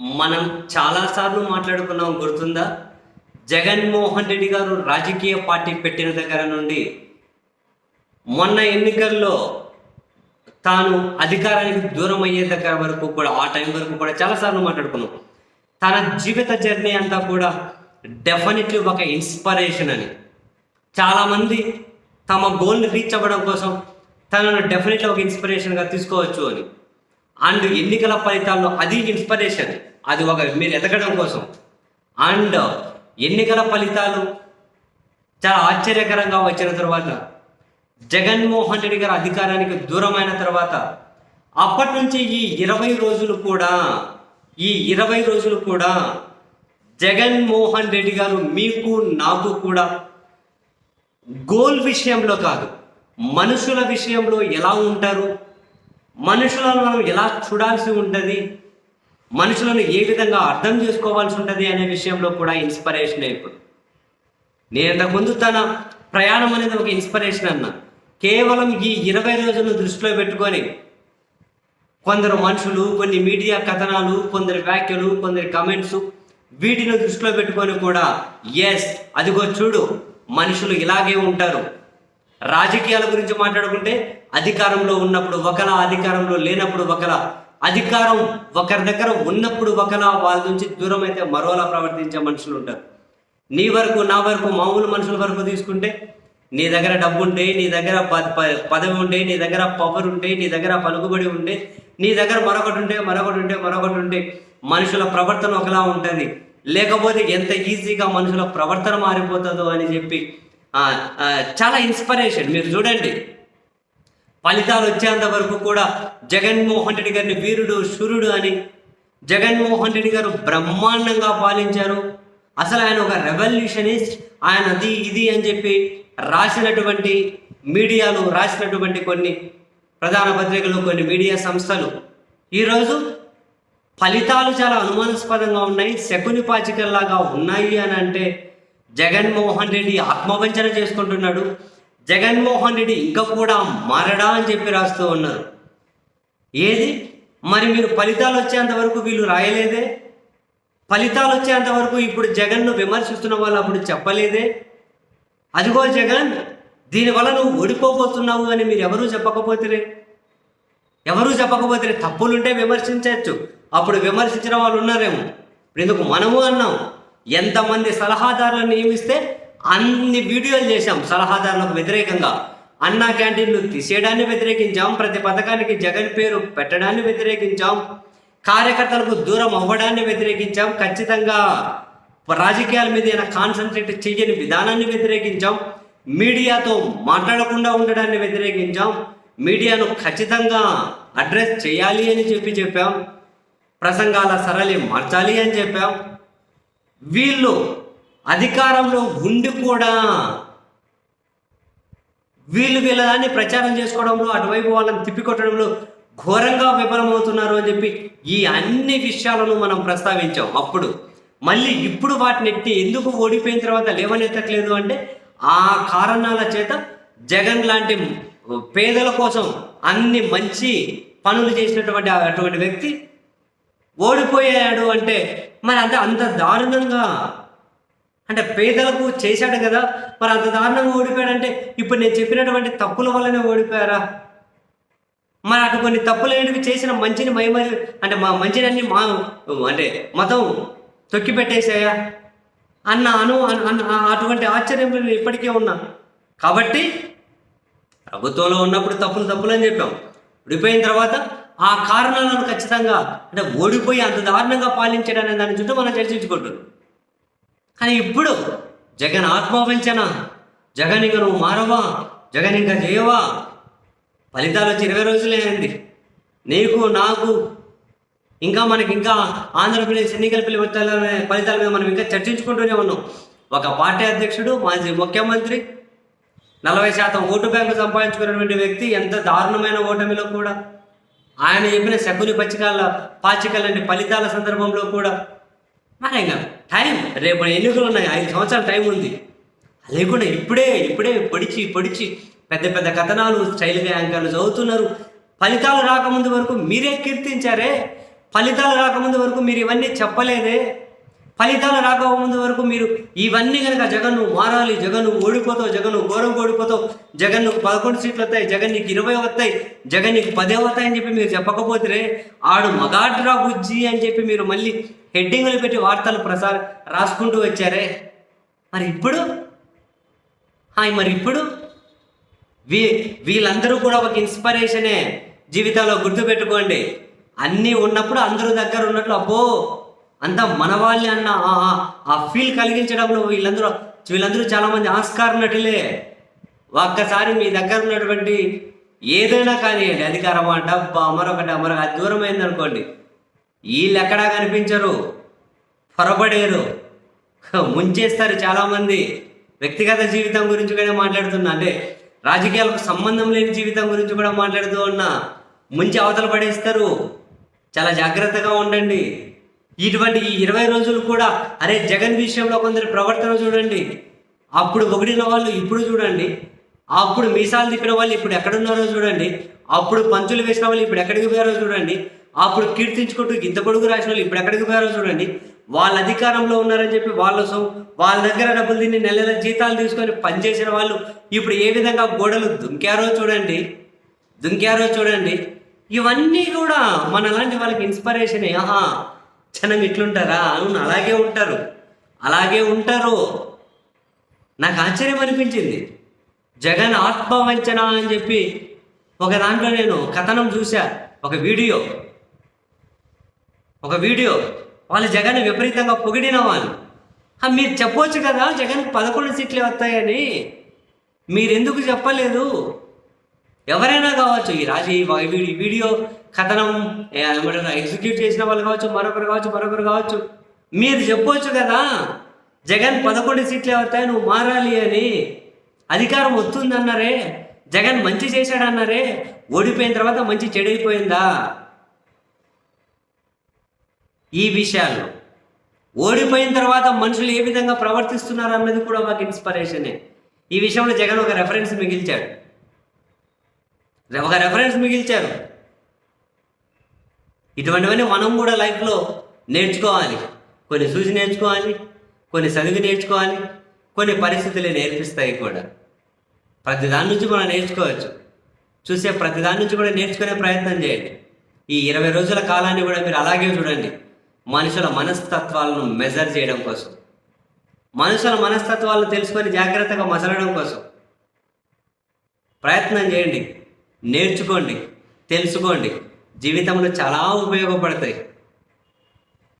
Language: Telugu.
మనం చాలాసార్లు మాట్లాడుకున్నాం గుర్తుందా? జగన్మోహన్ రెడ్డి గారు రాజకీయ పార్టీ పెట్టిన దగ్గర నుండి మొన్న ఎన్నికల్లో తాను అధికారానికి దూరం అయ్యే దగ్గర వరకు కూడా ఆ టైం వరకు కూడా చాలాసార్లు మాట్లాడుకున్నాం. తన జీవిత జర్నీ అంతా కూడా డెఫినెట్లీ ఒక ఇన్స్పిరేషన్ అని. చాలామంది తమ గోల్ని రీచ్ అవ్వడం కోసం తనను డెఫినెట్లీ ఒక ఇన్స్పిరేషన్గా తీసుకోవచ్చు అని. అండ్ ఎన్నికల ఫలితాల్లో అది ఇన్స్పిరేషన్ అది ఒక మీరు ఎదగడం కోసం. అండ్ ఎన్నికల ఫలితాలు చాలా ఆశ్చర్యకరంగా వచ్చిన తర్వాత జగన్మోహన్ రెడ్డి గారు అధికారానికి దూరమైన తర్వాత అప్పటి నుంచి ఈ ఇరవై రోజులు కూడా ఈ ఇరవై రోజులు కూడా జగన్మోహన్ రెడ్డి గారు మీకు నాకు కూడా గోల్ విషయంలో కాదు మనుషుల విషయంలో ఎలా ఉంటారు మనుషులను మనం ఎలా చూడాల్సి ఉంటుంది? మనుషులను ఏ విధంగా అర్థం చేసుకోవాల్సి ఉంటుంది అనే విషయంలో కూడా ఇన్స్పిరేషన్ ఇప్పుడు. నేను ఇంతకుముందు తన ప్రయాణం అనేది ఒక ఇన్స్పిరేషన్ అన్న. కేవలం ఈ ఇరవై రోజులను దృష్టిలో పెట్టుకొని కొందరు మనుషులు కొన్ని మీడియా కథనాలు కొందరి వ్యాఖ్యలు కొందరి కమెంట్స్ వీటిని దృష్టిలో పెట్టుకొని కూడా ఎస్ అదిగో చూడు మనుషులు ఇలాగే ఉంటారు. రాజకీయాల గురించి మాట్లాడుకుంటే అధికారంలో ఉన్నప్పుడు ఒకలా అధికారంలో లేనప్పుడు ఒకలా. అధికారం ఒకరి దగ్గర ఉన్నప్పుడు ఒకలా వాళ్ళ నుంచి దూరం అయితే మరోలా ప్రవర్తించే మనుషులు ఉంటారు. నీ వరకు నా వరకు మామూలు మనుషుల వరకు తీసుకుంటే నీ దగ్గర డబ్బు ఉంటే నీ దగ్గర ప- పదవి ఉంటే నీ దగ్గర పవర్ ఉంటే నీ దగ్గర పలుకుబడి ఉంటే నీ దగ్గర మరొకటి ఉంటే మరొకటి ఉంటే మరొకటి ఉంటే మనుషుల ప్రవర్తన ఒకలా ఉంటుంది. లేకపోతే ఎంత ఈజీగా మనుషుల ప్రవర్తన మారిపోతుందో అని చెప్పి చాలా ఇన్స్పిరేషన్ మీరు చూడండి. ఫలితాలు వచ్చేంత వరకు కూడా జగన్మోహన్ రెడ్డి గారిని వీరుడు శూరుడు అని జగన్మోహన్ రెడ్డి గారు బ్రహ్మాండంగా పాలించారు. అసలు ఆయన ఒక రెవల్యూషనిస్ట్ ఆయన అది ఇది అని చెప్పి రాసినటువంటి మీడియాలు రాసినటువంటి కొన్ని ప్రధాన పత్రికలు కొన్ని మీడియా సంస్థలు. ఈరోజు ఫలితాలు చాలా అనుమానాస్పదంగా ఉన్నాయి. శకుని పాచికల్లాగా ఉన్నాయి అని అంటే జగన్మోహన్ రెడ్డి ఆత్మవంచన చేసుకుంటున్నాడు. జగన్మోహన్ రెడ్డి ఇంకా కూడా మారడా అని చెప్పి రాస్తూ ఉన్నారు. ఏది? మరి మీరు ఫలితాలు వచ్చేంత వరకు వీళ్ళు రాయలేదే? ఫలితాలు వచ్చేంత వరకు ఇప్పుడు జగన్ను విమర్శిస్తున్న వాళ్ళు అప్పుడు చెప్పలేదే? అదిగో జగన్ దీనివల్ల నువ్వు ఓడిపోబోతున్నావు అని మీరు ఎవరూ చెప్పకపోతే ఎవరూ చెప్పకపోతే తప్పులుంటే విమర్శించవచ్చు. అప్పుడు విమర్శించిన వాళ్ళు ఉన్నారేమో. ఎందుకు మనము అన్నాం? ఎంతమంది సలహాదారులను నియమిస్తే అన్ని వీడియోలు చేశాం. సలహాదారులకు వ్యతిరేకంగా. అన్నా క్యాంటీన్లు తీసేయడాన్ని వ్యతిరేకించాం. ప్రతి పథకానికి జగన్ పేరు పెట్టడాన్ని వ్యతిరేకించాం. కార్యకర్తలకు దూరం అవ్వడాన్ని వ్యతిరేకించాం. ఖచ్చితంగా రాజకీయాల మీద ఏదైనా కాన్సన్ట్రేట్ చేయని విధానాన్ని వ్యతిరేకించాం. మీడియాతో మాట్లాడకుండా ఉండడాన్ని వ్యతిరేకించాం. మీడియాను ఖచ్చితంగా అడ్రస్ చేయాలి అని చెప్పి చెప్పాం. ప్రసంగాల సరళి మార్చాలి అని చెప్పాం. వీళ్ళు అధికారంలో ఉండి కూడా వీళ్ళు వీళ్ళదాన్ని ప్రచారం చేసుకోవడంలో అటువైపు వాళ్ళని తిప్పికొట్టడంలో ఘోరంగా విఫలమవుతున్నారు అని చెప్పి ఈ అన్ని విషయాలను మనం ప్రస్తావించాం అప్పుడు. మళ్ళీ ఇప్పుడు వాటిని ఎట్టి ఎందుకు ఓడిపోయిన తర్వాత లేవనెత్తట్లేదు అంటే ఆ కారణాల చేత జగన్ లాంటి పేదల కోసం అన్ని మంచి పనులు చేసినటువంటి అటువంటి వ్యక్తి ఓడిపోయాడు అంటే మరి అంత అంత దారుణంగా. అంటే పేదలకు చేశాడు కదా మరి అంత దారుణంగా ఓడిపోయాడంటే ఇప్పుడు నేను చెప్పినటువంటి తప్పుల వల్లనే ఓడిపోయారా? మరి అటు కొన్ని తప్పులు ఏంటివి చేసిన మంచిని మైమరి అంటే మా మంచిని మా అంటే మతం తొక్కి పెట్టేసాయా అన్న అను అటువంటి ఆశ్చర్యంలో నేను ఇప్పటికే ఉన్నా. కాబట్టి ప్రభుత్వంలో ఉన్నప్పుడు తప్పులు తప్పులు అని చెప్పాం. ఓడిపోయిన తర్వాత ఆ కారణాలను ఖచ్చితంగా అంటే ఓడిపోయి అంత దారుణంగా పాలించడనే దాని చుట్టూ మనం చర్చించుకుంటుంది కానీ ఇప్పుడు జగన్ ఆత్మవంచన జగన్ ఇక నువ్వు మారవా జగన్ ఇంకా చేయవా? ఫలితాలు వచ్చి ఇరవై రోజులే అయింది. నీకు నాకు ఇంకా మనకి ఇంకా ఆంధ్రప్రదేశ్ ఎన్నికల ఫలితాల ఫలితాల మీద మనం ఇంకా చర్చించుకుంటూనే ఉన్నాం. ఒక పార్టీ అధ్యక్షుడు మాజీ ముఖ్యమంత్రి నలభై శాతం ఓటు బ్యాంకు సంపాదించుకున్నటువంటి వ్యక్తి ఎంత దారుణమైన ఓటమిలో కూడా ఆయన చెప్పిన శకుని పచ్చికాల పాచికల ఫలితాల సందర్భంలో కూడా మరి ఇంకా టైం రేపు ఎన్నికలు ఉన్నాయి? ఐదు సంవత్సరాల టైం ఉంది. లేకుండా ఇప్పుడే ఇప్పుడే పొడిచి పొడిచి పెద్ద పెద్ద కథనాలు స్టైల్గా యాంకర్లు చదువుతున్నారు. ఫలితాలు రాకముందు వరకు మీరే కీర్తించారే? ఫలితాలు రాకముందు వరకు మీరు ఇవన్నీ చెప్పలేదే? ఫలితాలు రాకముందు వరకు మీరు ఇవన్నీ కనుక జగన్ మారాలి జగన్ ఓడిపోతావు జగన్ ఘోరం ఓడిపోతావు జగన్ పదకొండు సీట్లు వస్తాయి జగన్ నీకు ఇరవై వస్తాయి జగన్ నీకు పదే వస్తాయని చెప్పి మీరు చెప్పకపోతే ఆడు మగాడ్రా బుజ్జి అని చెప్పి మీరు మళ్ళీ హెడ్డింగులు పెట్టి వార్తలు ప్రసార రాసుకుంటూ వచ్చారే. మరి ఇప్పుడు? హాయ్ మరి ఇప్పుడు? వీ వీళ్ళందరూ కూడా ఒక ఇన్స్పిరేషనే జీవితంలో గుర్తుపెట్టుకోండి. అన్నీ ఉన్నప్పుడు అందరూ దగ్గర ఉన్నట్లు అబ్బో! అంతా మనవాళ్ళు అన్న ఆ- ఆ- ఫీల్ కలిగించడంలో వీళ్ళందరూ వీళ్ళందరూ చాలామంది ఆస్కార్ నటులే ఒక్కసారి మీ దగ్గర ఉన్నటువంటి ఏదైనా కానివ్వండి అధికారం అంట మరొకటి మరొక అది దూరమైంది అనుకోండి వీళ్ళు ఎక్కడా కనిపించరు పొరపడేరు ముంచేస్తారు చాలామంది. వ్యక్తిగత జీవితం గురించి కూడా మాట్లాడుతున్నా. అంటే రాజకీయాలకు సంబంధం లేని జీవితం గురించి కూడా మాట్లాడుతూ ఉన్నా. ముంచి అవతల పడేస్తారు. చాలా జాగ్రత్తగా ఉండండి. ఇటువంటి ఈ ఇరవై రోజులు కూడా అరే జగన్ విషయంలో కొందరి ప్రవర్తన చూడండి. అప్పుడు ఒకటిన వాళ్ళు ఇప్పుడు చూడండి. అప్పుడు మీసాలు తిప్పిన వాళ్ళు ఇప్పుడు ఎక్కడున్నారో చూడండి. అప్పుడు పంచులు వేసిన వాళ్ళు ఇప్పుడు ఎక్కడికి పోయారో చూడండి. అప్పుడు కీర్తించుకుంటూ ఇంత పొడుగు రాసిన వాళ్ళు ఇప్పుడు ఎక్కడికి పోయారో చూడండి. వాళ్ళ అధికారంలో ఉన్నారని చెప్పి వాళ్ళ సో వాళ్ళ దగ్గర డబ్బులు తిని నెల నెల జీతాలు తీసుకొని పనిచేసిన వాళ్ళు ఇప్పుడు ఏ విధంగా గోడలు దుంకారో చూడండి. దుంకారో చూడండి. ఇవన్నీ కూడా మన లాంటి వాళ్ళకి ఇన్స్పిరేషన్ ఆహా. జనం ఇట్లుంటారా? అవును అలాగే ఉంటారు. అలాగే ఉంటారు. నాకు ఆశ్చర్యం అనిపించింది. జగన్ ఆత్మవంచన అని చెప్పి ఒక దాంట్లో నేను కథనం చూశా ఒక వీడియో. ఒక వీడియో. వాళ్ళు జగన్ విపరీతంగా పొగిడిన వాళ్ళు. మీరు చెప్పవచ్చు కదా జగన్ పదకొండు సీట్లే వస్తాయని. మీరెందుకు చెప్పలేదు? ఎవరైనా కావచ్చు ఈ రాజు ఈ వీడియో కథనం ఎగ్జిక్యూట్ చేసిన వాళ్ళు కావచ్చు మరొకరు కావచ్చు మరొకరు కావచ్చు. మీరు చెప్పొచ్చు కదా జగన్ పదకొండు సీట్లు అవుతాయి నువ్వు మారాలి అని. అధికారం వస్తుందన్నారే జగన్ మంచి చేశాడన్నారే ఓడిపోయిన తర్వాత మంచి చెడైపోయిందా? ఈ విషయాల్లో. ఓడిపోయిన తర్వాత మనుషులు ఏ విధంగా ప్రవర్తిస్తున్నారు అన్నది కూడా మాకు ఇన్స్పిరేషనే ఈ విషయంలో జగన్ ఒక రెఫరెన్స్ మిగిల్చాడు. ఒక రెఫరెన్స్ మిగిల్చారు. ఇటువంటివన్నీ మనం కూడా లైఫ్లో నేర్చుకోవాలి. కొన్ని చూసి నేర్చుకోవాలి కొన్ని చదివి నేర్చుకోవాలి కొన్ని పరిస్థితులు నేర్పిస్తాయి కూడా. ప్రతి దాని నుంచి మనం నేర్చుకోవచ్చు. చూసే ప్రతి దాని నుంచి కూడా నేర్చుకునే ప్రయత్నం చేయండి. ఈ ఇరవై రోజుల కాలాన్ని కూడా మీరు అలాగే చూడండి. మనుషుల మనస్తత్వాలను మెజర్ చేయడం కోసం. మనుషుల మనస్తత్వాలను తెలుసుకొని జాగ్రత్తగా మసలడం కోసం. ప్రయత్నం చేయండి. నేర్చుకోండి. తెలుసుకోండి. జీవితంలో చాలా ఉపయోగపడతాయి.